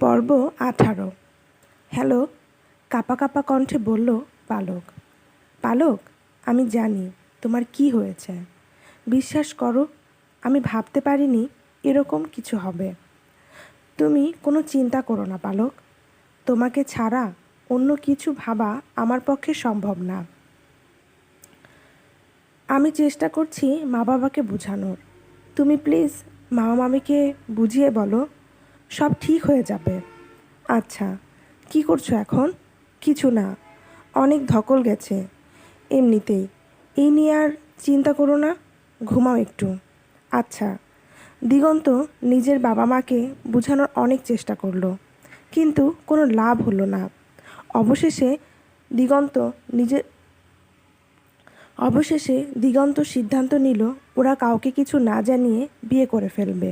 পর্ব আঠারো। হ্যালো, কাপা কাপা কণ্ঠে বলল, পালক। পালক, আমি জানি তোমার কি হয়েছে। বিশ্বাস করো, আমি ভাবতে পারিনি এরকম কিছু হবে। তুমি কোনো চিন্তা করো না, পালক। তোমাকে ছাড়া অন্য কিছু ভাবা আমার পক্ষে সম্ভব না। আমি চেষ্টা করছি মা বাবাকে বোঝানোর। তুমি প্লিজ মামা মামিকে বুঝিয়ে বলো সব ঠিক হয়ে যাবে। আচ্ছা কি করছ এখন? কিছু না, অনেক ধকল গেছে। এমনিতেই, এই নিয়ে আর চিন্তা করো না, ঘুমাও একটু। আচ্ছা দিগন্ত নিজের বাবা মাকে বোঝানোর অনেক চেষ্টা করল, কিন্তু কোনো লাভ হলো না। অবশেষে দিগন্ত নিজের অবশেষে দিগন্ত সিদ্ধান্ত নিল, ওরা কাউকে কিছু না জানিয়ে বিয়ে করে ফেলবে।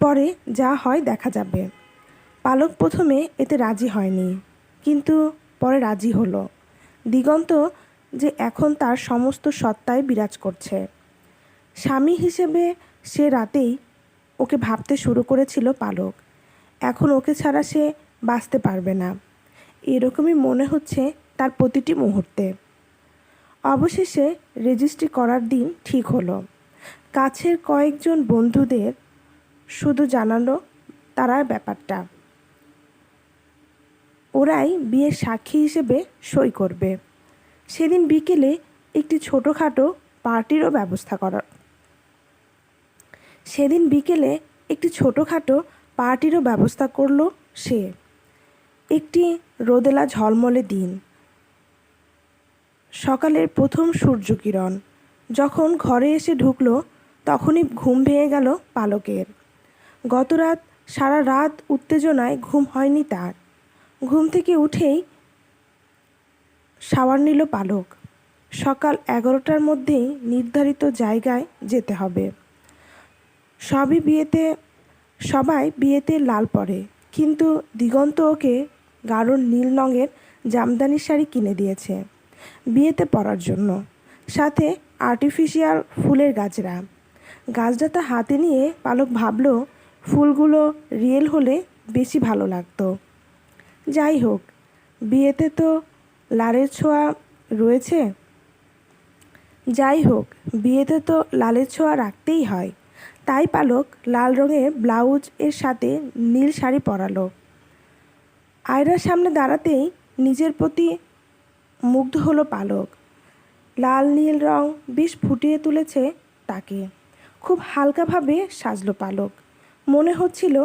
পরে যা হয় দেখা যাবে। পালক প্রথমে এতে রাজি হয়নি, কিন্তু পরে রাজি হলো। দিগন্ত যে এখন তার সমস্ত সত্তায় বিরাজ করছে। স্বামী হিসেবে সে রাতেই ওকে ভাবতে শুরু করেছিল পালক। এখন ওকে ছাড়া সে বাঁচতে পারবে না। এরকমই মনে হচ্ছে তার প্রতিটি মুহূর্তে। অবশেষে রেজিস্ট্রি করার দিন ঠিক হলো। কাছের কয়েকজন বন্ধুদের শুধু জানালো তারা ব্যাপারটা। ওরাই বিয়ের সাক্ষী হিসেবে সই করবে। সেদিন বিকেলে একটি ছোটোখাটো পার্টিরও ব্যবস্থা করা, সেদিন বিকেলে একটি ছোটোখাটো পার্টিরও ব্যবস্থা করল সে। একটি রোদেলা ঝলমলে দিন। সকালের প্রথম সূর্যকিরণ। যখন ঘরে এসে ঢুকলো, তখনই ঘুম ভেঙে গেল পালকের। গত রাত সারা রাত উত্তেজনায় ঘুম হয়নি তার। ঘুম থেকে উঠেই শাওয়ার নিল পালক। সকাল এগারোটার মধ্যেই নির্ধারিত জায়গায় যেতে হবে। সবই বিয়েতে, সবাই বিয়েতে লাল পরে, কিন্তু দিগন্ত ওকে গাঢ় নীল রঙের জামদানি শাড়ি কিনে দিয়েছে বিয়েতে পরার জন্য। সাথে আর্টিফিশিয়াল ফুলের গাছরা। গাছটা হাতে নিয়ে পালক ভাবলো ফুলগুলো রিয়েল হলে বেশি ভালো লাগতো। যাই হোক, বিয়েতে তো লালের ছোঁয়া রয়েছে। যাই হোক, বিয়েতে তো লালের ছোঁয়া রাখতেই হয়। তাই পালক লাল রঙের ব্লাউজ এর সাথে নীল শাড়ি পরালো। আয়রার সামনে দাঁড়াতেই নিজের প্রতি মুগ্ধ হলো পালক। লাল, নীল রং বেশ ফুটিয়ে তুলেছে তাকে। খুব হালকাভাবে সাজলো পালক। মনে হচ্ছিল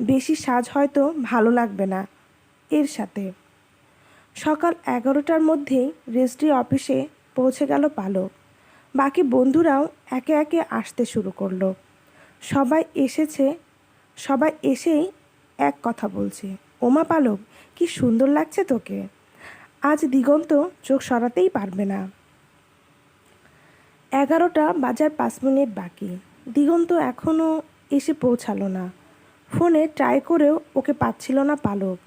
বেশি সাজ হয়তো ভালো লাগবে না এর সাথে। সকাল এগারোটার মধ্যেই রেজিস্ট্রি অফিসে পৌঁছে গেল পালক। বাকি বন্ধুরাও একে একে আসতে শুরু করল। সবাই এসেছে, সবাই এসেই এক কথা বলছে, ওমা পালক, কি সুন্দর লাগছে তোকে। আজ দিগন্ত চোখ সরাতেই পারবে না। এগারোটা বাজার পাঁচ মিনিট বাকি। দিগন্ত এখনও এসে পৌঁছালো না। ফোনে ট্রাই করেও ওকে পাচ্ছিল না পালক।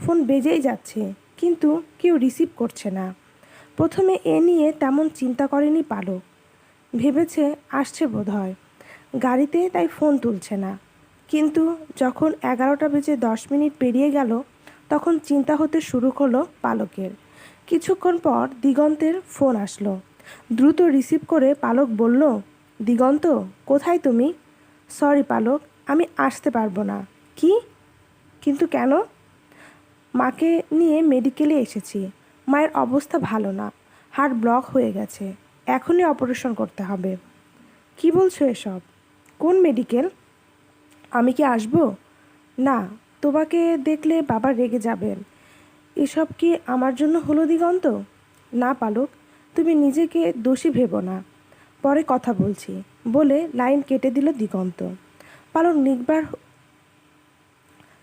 ফোন বেজেই যাচ্ছে, কিন্তু কেউ রিসিভ করছে না। প্রথমে এ নিয়ে তেমন চিন্তা করেনি পালক। ভেবেছে আসছে বোধ হয় গাড়িতে তাই ফোন তুলছে না। কিন্তু যখন এগারোটা বেজে দশ মিনিট পেরিয়ে গেল, তখন চিন্তা হতে শুরু করল পালকের। কিছুক্ষণ পর দিগন্তের ফোন আসলো। দ্রুত রিসিভ করে পালক বলল, দিগন্ত, কোথায় তুমি? সরি পালক, আমি আসতে পারব না। কি? কিন্তু কেন? মাকে নিয়ে মেডিকেলে এসেছি। মায়ের অবস্থা ভালো না। হার্ট ব্লক হয়ে গেছে। এখনই অপারেশন করতে হবে। কি বলছো এসব? কোন মেডিকেল? আমি কি আসব? না, তোমাকে দেখলে বাবা রেগে যাবেন। এসব কি আমার জন্য হলো দিগন্ত? না পালক, তুমি নিজেকে দোষী ভেবো না। পরে কথা বলছি। বলে লাইন কেটে দিল দিগন্ত। পালক নির্বার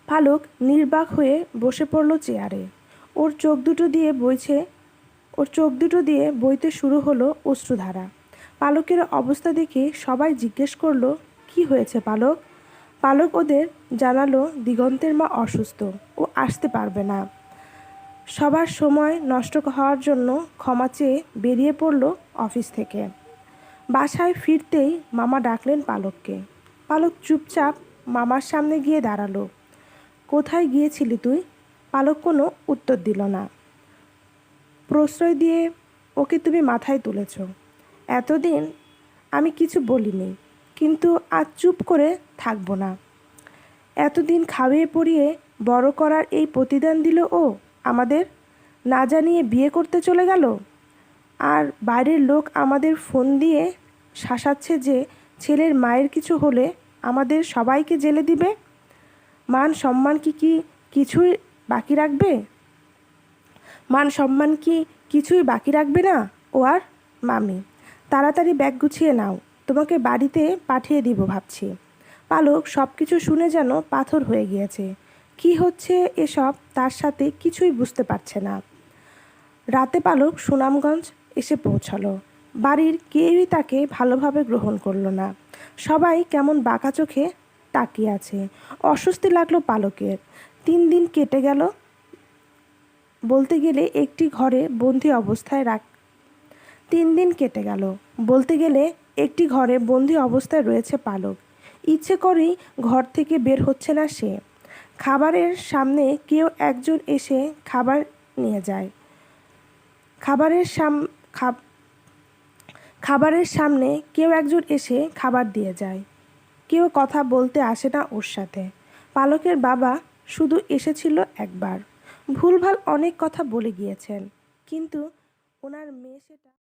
পালক নির্বাক হয়ে বসে পড়ল চেয়ারে। ওর চোখ দুটো দিয়ে বইছে ওর চোখ দুটো দিয়ে বইতে শুরু হলো অশ্রুধারা। পালকের অবস্থা দেখে সবাই জিজ্ঞেস করল, কি হয়েছে পালক? পালক ওদের জানালো, দিগন্তের মা অসুস্থ, ও আসতে পারবে না। সবার সময় নষ্ট হওয়ার জন্য ক্ষমা চেয়ে বেরিয়ে পড়ল অফিস থেকে। বাসায় ফিরতেই মামা ডাকলেন পালককে। পালক চুপচাপ মামার সামনে গিয়ে দাঁড়াল। কোথায় গিয়েছিলি তুই? পালক কোনো উত্তর দিল না। প্রশ্রয় দিয়ে ওকে তুমি মাথায় তুলেছ। এতদিন আমি কিছু বলিনি, কিন্তু আজ চুপ করে থাকব না। এতদিন খাইয়ে পড়িয়ে বড় করার এই প্রতিদান দিল ও আমাদের? না জানিয়ে বিয়ে করতে চলে গেল? আর বাইরের লোক আমাদের ফোন দিয়ে শাসাচ্ছে যে ছেলের মায়ের কিছু হলে আমাদের সবাইকে জেলে দিবে। মান সম্মান কি কি কিছুই বাকি রাখবে? মান সম্মান কি কিছুই বাকি রাখবে না, ও আর মামি? তাড়াতাড়ি ব্যাগ গুছিয়ে নাও, তোমাকে বাড়িতে পাঠিয়ে দিব ভাবছি। পালক সব কিছু শুনে যেন পাথর হয়ে গিয়েছে। কি হচ্ছে এসব তার সাথে কিছুই বুঝতে পারছে না। রাতে পালক সুনামগঞ্জ এসে পৌঁছালো। বাড়ির কেউই তাকে ভালোভাবে গ্রহণ করল না। সবাই কেমন বাঁকা চোখে তাকিয়ে আছে। অস্বস্তি লাগল পালকের। তিন দিন কেটে গেল। বলতে গেলে একটি ঘরে বন্দি অবস্থায় রাখ তিন দিন কেটে গেল। বলতে গেলে একটি ঘরে বন্দি অবস্থায় রয়েছে পালক। ইচ্ছে করেই ঘর থেকে বের হচ্ছে না সে। খাবারের সামনে কেউ একজন এসে খাবার নিয়ে যায়। খাবারের সাম খাবারের সামনে কেউ একজন এসে খাবার দিয়ে যায়। কেউ কথা বলতে আসে না ওর সাথে। পালকের বাবা শুধু এসেছিল একবার। ভুলভাল অনেক কথা বলে গিয়েছেন, কিন্তু ওনার মেয়ে সেটা